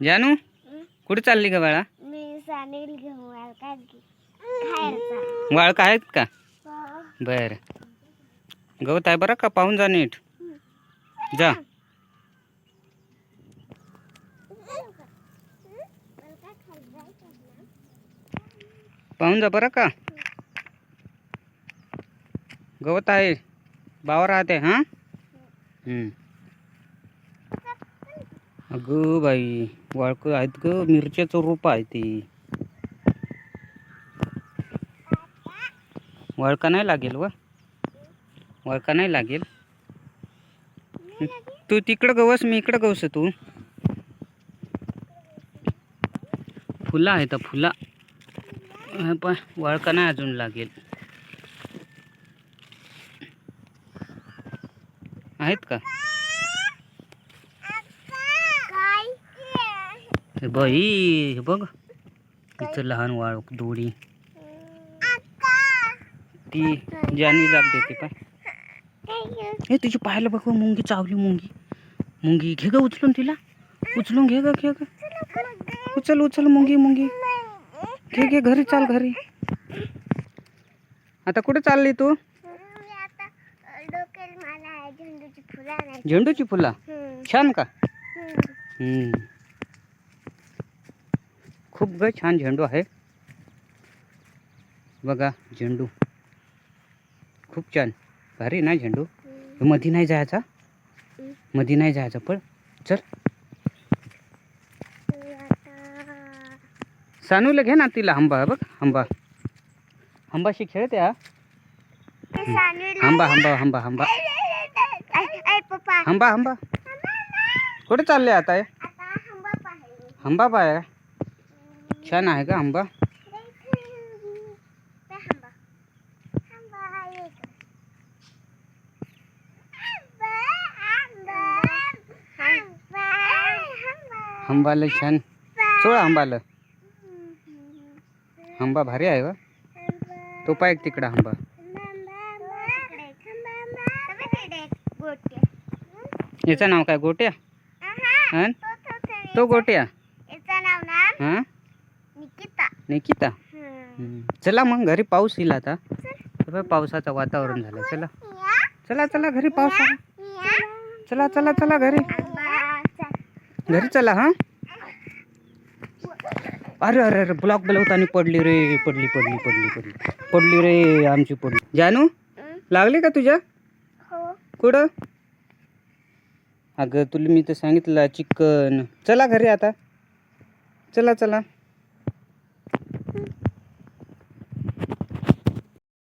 जानू? कुठे चालली का बाळा? मी सानेल घेऊन आला काय खायचा वाळका आहेत का? बर. गवत आहे बरं का? पाहून जा नीट. जा. पाहून जा बरं का? गवत आहे बावर राहते हां? हम्म. अगं बाई वाळकं आहेत ग मिरच्याचं रोप आहे ती. वाळका नाही लागेल व? वळका नाही लागेल? तू तिकडं गवस मी इकडं गवस तू. फुलं आहेत फुला. पण वाळका नाही अजून लागेल. आहेत का काय हे बाई हे बघ. तिचं लहान वाळ दोडी ती जानवी जाप देते का? हे तुझी पाहायला बघ मुंगी चावली मुंगी. मुंगी घे ग उचलून तिला. उचलून घे ग घे ग. उचल उचल मुंगी मुंगी. घे घे घरी चाल घरी. आता कुठे चालली तू? झेंडूची फुलं छान का? हम्म. खूप ग छान झेंडू आहे. बघा झेंडू. खूप छान. भारी ना झेंडू? मधी नाही जायचा? मधी नाही जायचा पण? चल. सानूला घे ना तिला आंबा बघ आंबा. आंबाशी खेळते हा. आंबा आंबा आंबा आंबा. आंबा आंबा. कुठे चालले आता हे? आंबा पाय छान आहे का आंबा. आंबाला छान. चोळ आंबाला. आंबा भारी आहे वा. तो पाय तिकडं आंबा. याचं नाव काय? गोट्या? तो गोट्या? हां? निकिता. निकिता. चला मग घरी पाऊस येईल आता. पावसाचं वातावरण झालं. चला. चला चला घरी पाऊस. चला चला चला घरी. घरी चला हा. अरे अरे अरे ब्लॉक बोलवताना पडली रे पडली पडली पडली पडली. पडली रे आमची पडली. जानू लागली का तुझ्या? हो. कुठं? अगं तुला मी तर सांगितलं चिकन चला घरी आता. चला चला.